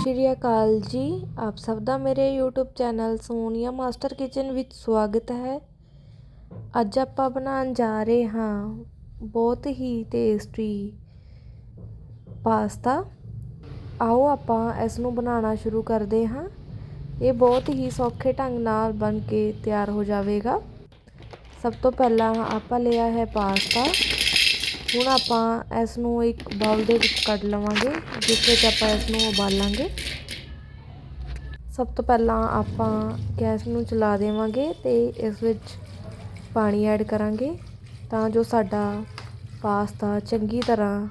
ਸ਼੍ਰੀ ਅਕਾਲ ਜੀ। ਆਪ ਸਭ ਦਾ ਮੇਰੇ YouTube channel Sonia master kitchen ਵਿੱਚ ਸਵਾਗਤ ਹੈ। ਅੱਜ ਆਪਾਂ ਬਣਾਉਣ ਜਾ ਰਹੇ ਹਾਂ ਬਹੁਤ ਹੀ ਟੇਸਟੀ ਪਾਸਤਾ ਆਓ ਆਪਾਂ ਇਸ ਨੂੰ ਬਣਾਉਣਾ ਸ਼ੁਰੂ ਕਰਦੇ ਹਾਂ। ਇਹ ਬਹੁਤ ਹੀ ਸੌਖੇ ਢੰਗ ਨਾਲ ਬਣ ਕੇ ਤਿਆਰ ਹੋ ਜਾਵੇਗਾ। ਸਭ ਤੋਂ ਪਹਿਲਾਂ ਆਪਾਂ ਲਿਆ ਹੈ ਪਾਸਤਾ ਹੁਣ ਆਪਾਂ ਇਸ ਨੂੰ ਇੱਕ ਬਾਉਲ ਦੇ ਵਿੱਚ ਕੱਢ ਲਵਾਂਗੇ, ਜਿਸ ਵਿੱਚ ਆਪਾਂ ਇਸ ਨੂੰ ਉਬਾਲਾਂਗੇ। ਸਭ ਤੋਂ ਪਹਿਲਾਂ ਆਪਾਂ ਗੈਸ ਨੂੰ ਚਲਾ ਦੇਵਾਂਗੇ ਤੇ ਇਸ ਵਿੱਚ ਪਾਣੀ ਐਡ ਕਰਾਂਗੇ ਤਾਂ ਜੋ ਸਾਡਾ ਪਾਸਤਾ ਚੰਗੀ ਤਰ੍ਹਾਂ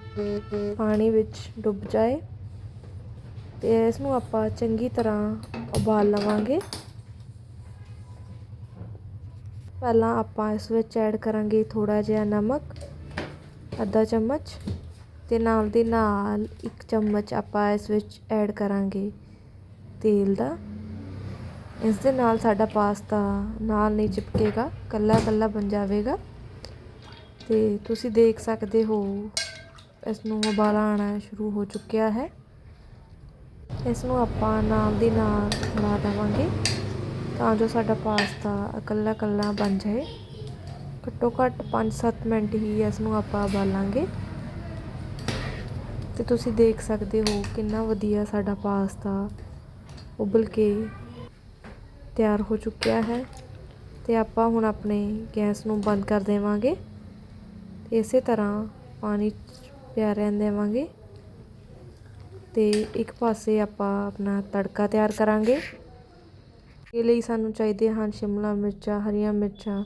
ਪਾਣੀ ਵਿੱਚ ਡੁੱਬ ਜਾਏ। ਤੇ ਇਸ ਨੂੰ ਆਪਾਂ ਚੰਗੀ ਤਰ੍ਹਾਂ ਉਬਾਲ ਲਵਾਂਗੇ। ਪਹਿਲਾਂ ਆਪਾਂ ਇਸ ਵਿੱਚ ਐਡ ਕਰਾਂਗੇ ਥੋੜਾ ਜਿਹਾ ਨਮਕ। ਅੱਧਾ ਚਮਚ ਅਤੇ ਨਾਲ ਦੀ ਨਾਲ ਇੱਕ ਚਮਚ ਆਪਾਂ ਇਸ ਵਿੱਚ ਐਡ ਕਰਾਂਗੇ ਤੇਲ ਦਾ। ਇਸ ਦੇ ਨਾਲ ਸਾਡਾ ਪਾਸਤਾ ਨਾਲ ਨਹੀਂ ਚਿਪਕੇਗਾ, ਕੱਲਾ ਕੱਲਾ ਬਣ ਜਾਵੇਗਾ। ਤੇ ਤੁਸੀਂ ਦੇਖ ਸਕਦੇ ਹੋ ਇਸ ਨੂੰ ਉਬਾਲਾ ਆਣਾ ਸ਼ੁਰੂ ਹੋ ਚੁੱਕਿਆ ਹੈ। ਇਸ ਨੂੰ ਆਪਾਂ ਨਾਲ ਦੀ ਨਾਲ ਲਾ ਦੇਵਾਂਗੇ ਤਾਂ ਜੋ ਸਾਡਾ ਪਾਸਤਾ ਇਕੱਲਾ ਇਕੱਲਾ ਬਣ ਜਾਏ। ਘੱਟੋ ਘੱਟ 5-7 ਮਿੰਟ ਹੀ ਇਸ ਨੂੰ ਆਪਾਂ ਉਬਾਲਾਂਗੇ। ਤੇ ਤੁਸੀਂ ਦੇਖ ਸਕਦੇ ਹੋ ਕਿੰਨਾ ਵਧੀਆ ਸਾਡਾ ਪਾਸਤਾ ਉਬਲ ਕੇ ਤਿਆਰ ਹੋ ਚੁੱਕਿਆ ਹੈ। ਤੇ ਆਪਾਂ ਹੁਣ ਆਪਣੇ ਗੈਸ ਨੂੰ ਬੰਦ ਕਰ ਦੇਵਾਂਗੇ ਇਸੇ ਤਰ੍ਹਾਂ ਪਾਣੀ ਪਿਆ ਰਹਿਣ ਦੇਵਾਂਗੇ। ਤੇ ਇੱਕ ਪਾਸੇ ਆਪਾਂ ਆਪਣਾ ਤੜਕਾ ਤਿਆਰ ਕਰਾਂਗੇ। ਇਹ ਲਈ ਸਾਨੂੰ ਚਾਹੀਦੇ ਹਨ ਸ਼ਿਮਲਾ ਮਿਰਚਾਂ, ਹਰੀਆਂ ਮਿਰਚਾਂ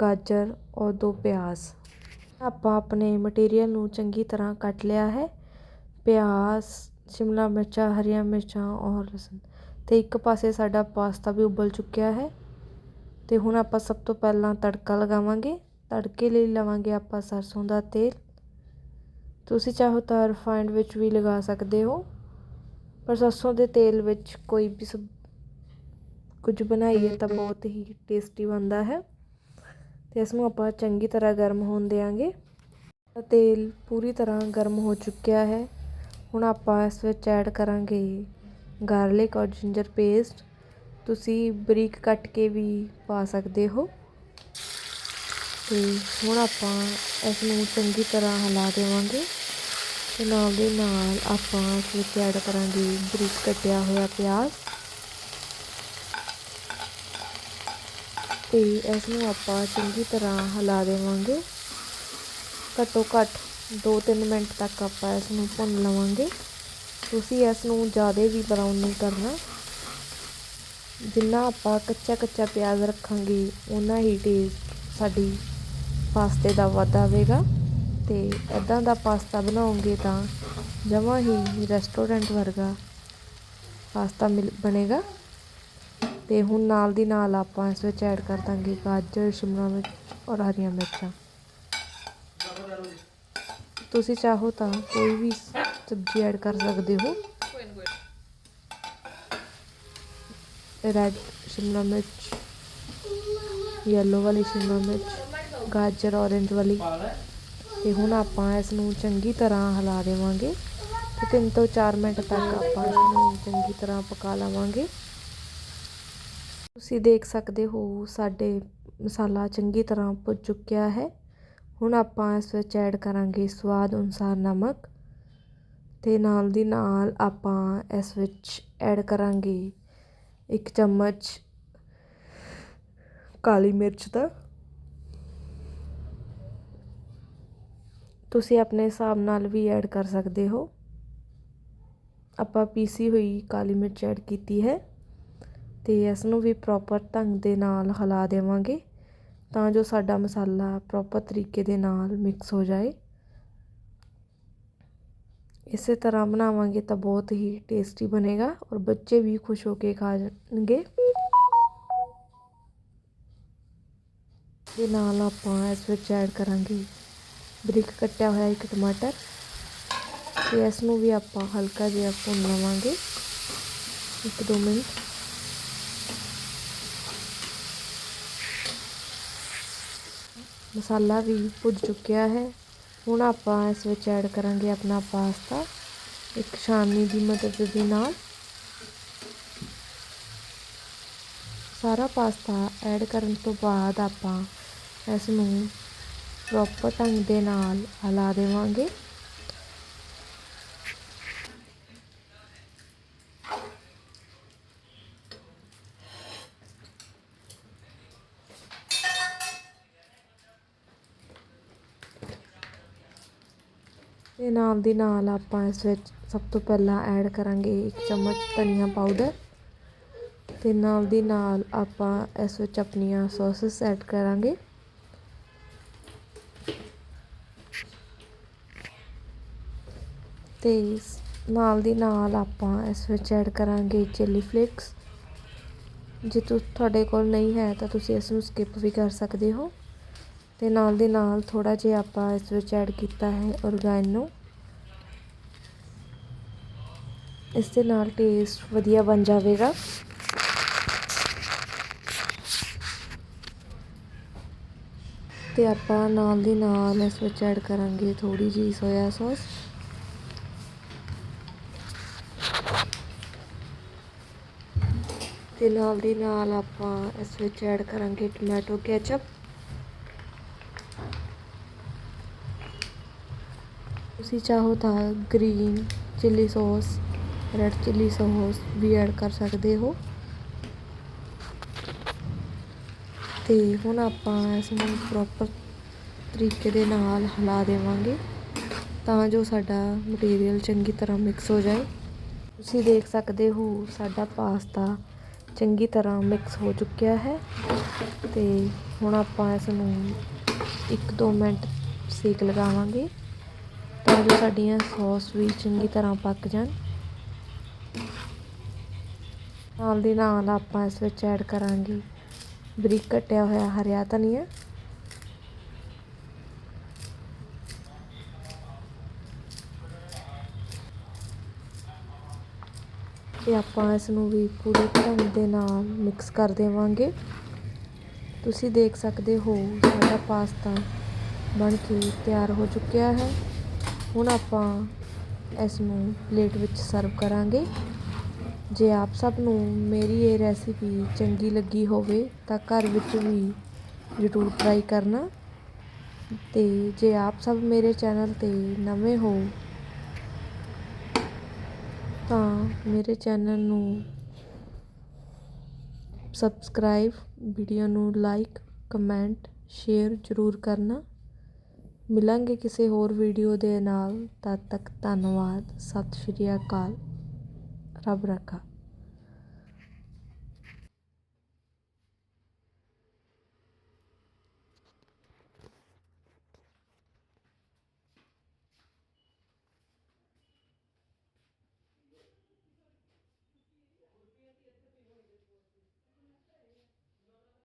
ਗਾਜਰ ਔਰ ਦੋ ਪਿਆਜ਼। ਆਪਾਂ ਆਪਣੇ ਮਟੀਰੀਅਲ ਨੂੰ ਚੰਗੀ ਤਰ੍ਹਾਂ ਕੱਟ ਲਿਆ ਹੈ। ਪਿਆਜ਼, ਸ਼ਿਮਲਾ ਮਿਰਚਾਂ, ਹਰੀਆਂ ਮਿਰਚਾਂ ਔਰ ਲਸਣ। ਤੇ ਇੱਕ ਪਾਸੇ ਸਾਡਾ ਪਾਸਤਾ ਵੀ ਉਬਲ ਚੁੱਕਿਆ ਹੈ। ਅਤੇ ਹੁਣ ਆਪਾਂ ਸਭ ਤੋਂ ਪਹਿਲਾਂ ਤੜਕਾ ਲਗਾਵਾਂਗੇ। ਤੜਕੇ ਲਈ ਲਵਾਂਗੇ ਆਪਾਂ ਸਰਸੋਂ ਦਾ ਤੇਲ। ਤੁਸੀਂ ਚਾਹੋ ਤਾਂ ਰਿਫਾਈਨਡ ਵਿੱਚ ਵੀ ਲਗਾ ਸਕਦੇ ਹੋ। ਪਰ ਸਰਸੋਂ ਦੇ ਤੇਲ ਵਿੱਚ ਕੋਈ ਵੀ ਕੁਝ ਬਣਾਈਏ ਤਾਂ ਬਹੁਤ ਹੀ ਟੇਸਟੀ ਬਣਦਾ ਹੈ। ਤੇ ਇਸ ਨੂੰ ਆਪਾਂ ਚੰਗੀ ਤਰ੍ਹਾਂ ਗਰਮ ਹੋਣ ਦੇਵਾਂਗੇ ਤੇਲ ਪੂਰੀ ਤਰ੍ਹਾਂ ਗਰਮ ਹੋ ਚੁੱਕਿਆ ਹੈ। ਹੁਣ ਆਪਾਂ ਇਸ ਵਿੱਚ ਐਡ ਕਰਾਂਗੇ ਗਾਰਲਿਕ ਔਰ ਜਿੰਜਰ ਪੇਸਟ। ਤੁਸੀਂ ਬਰੀਕ ਕੱਟ ਕੇ ਵੀ ਪਾ ਸਕਦੇ ਹੋ। ਤੇ ਹੁਣ ਆਪਾਂ ਇਸ ਨੂੰ ਚੰਗੀ ਤਰ੍ਹਾਂ ਹਿਲਾ ਦੇਵਾਂਗੇ। ਤੇ ਨਾਲ ਦੇ ਨਾਲ ਆਪਾਂ ਇਸ ਵਿੱਚ ਐਡ ਕਰਾਂਗੇ ਬਰੀਕ ਕੱਟਿਆ ਹੋਇਆ ਪਿਆਜ਼। ਤੇ ਇਸ ਨੂੰ ਆਪਾਂ ਚੰਗੀ ਤਰ੍ਹਾਂ ਹਿਲਾ ਦੇਵਾਂਗੇ। ਘੱਟੋ ਘੱਟ 2-3 ਮਿੰਟ ਤੱਕ ਆਪਾਂ ਇਸ ਨੂੰ ਭੁੰਨ ਲਵਾਂਗੇ। ਤੁਸੀਂ ਇਸ ਨੂੰ ਜ਼ਿਆਦਾ ਵੀ ਬਰਾਊਨ ਨਹੀਂ ਕਰਨਾ। ਜਿੰਨਾ ਆਪਾਂ ਕੱਚਾ ਕੱਚਾ ਪਿਆਜ਼ ਰੱਖਾਂਗੇ ਉਨਾ ਹੀ ਟੇਸਟ ਸਾਡੀ ਪਾਸਤੇ ਦਾ ਵਧਾਵੇਗਾ ਤੇ ਇਦਾਂ ਦਾ ਪਾਸਤਾ ਬਣਾਉਂਗੇ ਤਾਂ ਜਮਾਂ ਹੀ ਰੈਸਟੋਰੈਂਟ ਵਰਗਾ ਪਾਸਤਾ ਮਿਲ, ਬਣੇਗਾ। ਅਤੇ ਹੁਣ ਨਾਲ ਦੀ ਨਾਲ ਆਪਾਂ ਇਸ ਵਿੱਚ ਐਡ ਕਰ ਦਾਂਗੇ ਗਾਜਰ, ਸ਼ਿਮਲਾ ਮਿਰਚ ਔਰ ਹਰੀਆਂ ਮਿਰਚਾਂ। ਤੁਸੀਂ ਚਾਹੋ ਤਾਂ ਕੋਈ ਵੀ ਸਬਜ਼ੀ ਐਡ ਕਰ ਸਕਦੇ ਹੋ। ਰੈਡ ਸ਼ਿਮਲਾ ਮਿਰਚ ਯੈਲੋ ਵਾਲੀ ਸ਼ਿਮਲਾ ਮਿਰਚ, ਗਾਜਰ ਔਰੇਂਜ ਵਾਲੀ। ਤੇ ਹੁਣ ਆਪਾਂ ਇਸ ਨੂੰ ਚੰਗੀ ਤਰ੍ਹਾਂ ਹਿਲਾ ਦੇਵਾਂਗੇ। ਤੇ 3 ਤੋਂ 4 ਮਿੰਟ ਤੱਕ ਆਪਾਂ ਇਸ ਨੂੰ ਚੰਗੀ ਤਰ੍ਹਾਂ ਪਕਾ ਲਵਾਂਗੇ। ਤੁਸੀਂ ਦੇਖ ਸਕਦੇ ਹੋ, ਸਾਡੇ ਮਸਾਲਾ ਚੰਗੀ ਤਰ੍ਹਾਂ ਭੁੱਜ ਚੁੱਕਿਆ ਹੈ। ਹੁਣ ਆਪਾਂ ਇਸ ਵਿੱਚ ਐਡ ਕਰਾਂਗੇ ਸਵਾਦ ਅਨੁਸਾਰ ਨਮਕ ਤੇ ਨਾਲ ਦੀ ਨਾਲ ਆਪਾਂ ਇਸ ਵਿੱਚ ਐਡ ਕਰਾਂਗੇ ਇੱਕ ਚਮਚ ਕਾਲੀ ਮਿਰਚ ਦਾ। ਤੁਸੀਂ ਆਪਣੇ ਹਿਸਾਬ ਨਾਲ ਵੀ ਐਡ ਕਰ ਸਕਦੇ ਹੋ। ਆਪਾਂ ਪੀਸੀ ਹੋਈ ਕਾਲੀ ਮਿਰਚ ਐਡ ਕੀਤੀ ਹੈ। ਅਤੇ ਇਸ ਨੂੰ ਵੀ ਪ੍ਰੋਪਰ ਢੰਗ ਦੇ ਨਾਲ ਹਿਲਾ ਦੇਵਾਂਗੇ ਤਾਂ ਜੋ ਸਾਡਾ ਮਸਾਲਾ ਪ੍ਰੋਪਰ ਤਰੀਕੇ ਦੇ ਨਾਲ ਮਿਕਸ ਹੋ ਜਾਏ। ਇਸੇ ਤਰ੍ਹਾਂ ਬਣਾਵਾਂਗੇ ਤਾਂ ਬਹੁਤ ਹੀ ਟੇਸਟੀ ਬਣੇਗਾ ਔਰ ਬੱਚੇ ਵੀ ਖੁਸ਼ ਹੋ ਕੇ ਖਾ ਜਾਣਗੇ ਦੇ ਨਾਲ ਆਪਾਂ ਇਸ ਵਿੱਚ ਐਡ ਕਰਾਂਗੇ ਬਰੀਕ ਕੱਟਿਆ ਹੋਇਆ ਇੱਕ ਟਮਾਟਰ ਤੇ ਇਸ ਨੂੰ ਵੀ ਆਪਾਂ ਹਲਕਾ ਜਿਹਾ ਭੁੰਨ ਲਵਾਂਗੇ ਇੱਕ ਦੋ ਮਿੰਟ। ਮਸਾਲਾ ਵੀ ਭੁੱਜ ਚੁੱਕਿਆ ਹੈ। ਹੁਣ ਆਪਾਂ ਇਸ ਵਿੱਚ ਐਡ ਕਰਾਂਗੇ ਆਪਣਾ ਪਾਸਤਾ ਇੱਕ ਸ਼ਾਮੀ ਦੀ ਮਦਦ ਦੇ ਨਾਲ ਸਾਰਾ ਪਾਸਤਾ ਐਡ ਕਰਨ ਤੋਂ ਬਾਅਦ ਆਪਾਂ ਇਸ ਨੂੰ ਪ੍ਰੋਪਰ ਢੰਗ ਦੇ ਨਾਲ ਹਲਾ ਦੇਵਾਂਗੇ। ਅਤੇ ਨਾਲ ਦੀ ਨਾਲ ਆਪਾਂ ਇਸ ਵਿੱਚ ਸਭ ਤੋਂ ਪਹਿਲਾਂ ਐਡ ਕਰਾਂਗੇ ਇੱਕ ਚਮਚ ਧਨੀਆ ਪਾਊਡਰ ਅਤੇ ਨਾਲ ਦੀ ਨਾਲ ਆਪਾਂ ਇਸ ਵਿੱਚ ਆਪਣੀਆਂ ਸੌਸਸ ਐਡ ਕਰਾਂਗੇ। ਤੇ ਨਾਲ ਦੀ ਨਾਲ ਆਪਾਂ ਇਸ ਵਿੱਚ ਐਡ ਕਰਾਂਗੇ ਚਿੱਲੀ ਫਲੇਕਸ ਜੇ ਤੁ, ਤੁਹਾਡੇ ਕੋਲ ਨਹੀਂ ਹੈ ਤਾਂ ਤੁਸੀਂ ਇਸ ਨੂੰ ਸਕਿਪ ਵੀ ਕਰ ਸਕਦੇ ਹੋ। ਤੇ ਨਾਲ ਦੀ ਨਾਲ ਥੋੜਾ ਜਿਹਾ ਆਪਾਂ ਇਸ ਵਿੱਚ ਐਡ ਕੀਤਾ ਹੈ ਔਰਗੈਨੋ ਇਸ ਦੇ ਨਾਲ ਟੇਸਟ ਵਧੀਆ ਬਣ ਜਾਵੇਗਾ। ਤੇ ਆਪਾਂ ਨਾਲ ਦੀ ਨਾਲ ਇਸ ਵਿੱਚ ਐਡ ਕਰਾਂਗੇ ਥੋੜੀ ਜਿਹੀ ਸੋਇਆ ਸੌਸ ਤੇ ਨਾਲ ਦੀ ਨਾਲ ਆਪਾਂ ਇਸ ਵਿੱਚ ਐਡ ਕਰਾਂਗੇ ਟੋਮੈਟੋ ਕੈਚਪ ਤੁਸੀਂ ਚਾਹੋ ਤਾਂ green chilli sauce red chilli sauce ਵੀ ਐਡ ਕਰ ਸਕਦੇ ਹੋ। ਤੇ ਹੁਣ ਆਪਾਂ ਇਸ ਨੂੰ ਪ੍ਰੋਪਰ ਤਰੀਕੇ ਦੇ ਨਾਲ ਹਿਲਾ ਦੇਵਾਂਗੇ ਤਾਂ ਜੋ ਸਾਡਾ ਮਟੀਰੀਅਲ ਚੰਗੀ ਤਰ੍ਹਾਂ ਮਿਕਸ ਹੋ ਜਾਏ। ਤੁਸੀਂ ਦੇਖ ਸਕਦੇ ਹੋ ਸਾਡਾ ਪਾਸਤਾ ਚੰਗੀ ਤਰ੍ਹਾਂ ਮਿਕਸ ਹੋ ਚੁੱਕਿਆ ਹੈ। ਤੇ ਹੁਣ ਆਪਾਂ ਇਸ ਨੂੰ 1-2 ਮਿੰਟ ਸੇਕ ਲਗਾਵਾਂਗੇ। ਤਾਂ ਜੋ ਸਾਡੀਆਂ ਸੌਸ ਵੀ ਚੰਗੀ ਤਰ੍ਹਾਂ ਪੱਕ ਜਾਣ। ਨਾਲ ਦੀ ਨਾਲ ਆਪਾਂ ਇਸ ਵਿੱਚ ਐਡ ਕਰਾਂਗੇ ਬਰੀਕ ਕੱਟਿਆ ਹੋਇਆ ਹਰਿਆ ਧਨੀਆ। ਤੇ ਆਪਾਂ ਇਸ ਨੂੰ ਵੀ ਪੂਰੇ ਢੰਗ ਦੇ ਨਾਲ ਮਿਕਸ ਕਰ ਦੇਵਾਂਗੇ। ਤੁਸੀਂ ਦੇਖ ਸਕਦੇ ਹੋ ਸਾਡਾ ਪਾਸਤਾ ਬਣ ਕੇ ਤਿਆਰ ਹੋ ਚੁੱਕਿਆ ਹੈ। ਹੁਣ ਆਪਾਂ ਇਸ ਨੂੰ ਪਲੇਟ ਵਿੱਚ ਸਰਵ ਕਰਾਂਗੇ। ਜੇ ਆਪ ਸਭ ਨੂੰ ਮੇਰੀ ਇਹ ਰੈਸਿਪੀ ਚੰਗੀ ਲੱਗੀ ਹੋਵੇ ਤਾਂ ਘਰ ਵਿੱਚ ਵੀ ਜ਼ਰੂਰ ਟਰਾਈ ਕਰਨਾ। ਤੇ ਜੇ ਆਪ ਸਭ ਮੇਰੇ ਚੈਨਲ ਤੇ ਨਵੇਂ ਹੋ ਤਾਂ ਮੇਰੇ ਚੈਨਲ ਨੂੰ ਸਬਸਕ੍ਰਾਈਬ ਵੀਡੀਓ ਨੂੰ ਲਾਈਕ ਕਮੈਂਟ ਸ਼ੇਅਰ ਜ਼ਰੂਰ ਕਰਨਾ। ਮਿਲਾਂਗੇ ਕਿਸੇ ਹੋਰ ਵੀਡੀਓ ਦੇ ਨਾਲ। ਤਦ ਤੱਕ ਧੰਨਵਾਦ। ਸਤਿ ਸ਼੍ਰੀ ਅਕਾਲ। ਰੱਬ ਰੱਖਾ।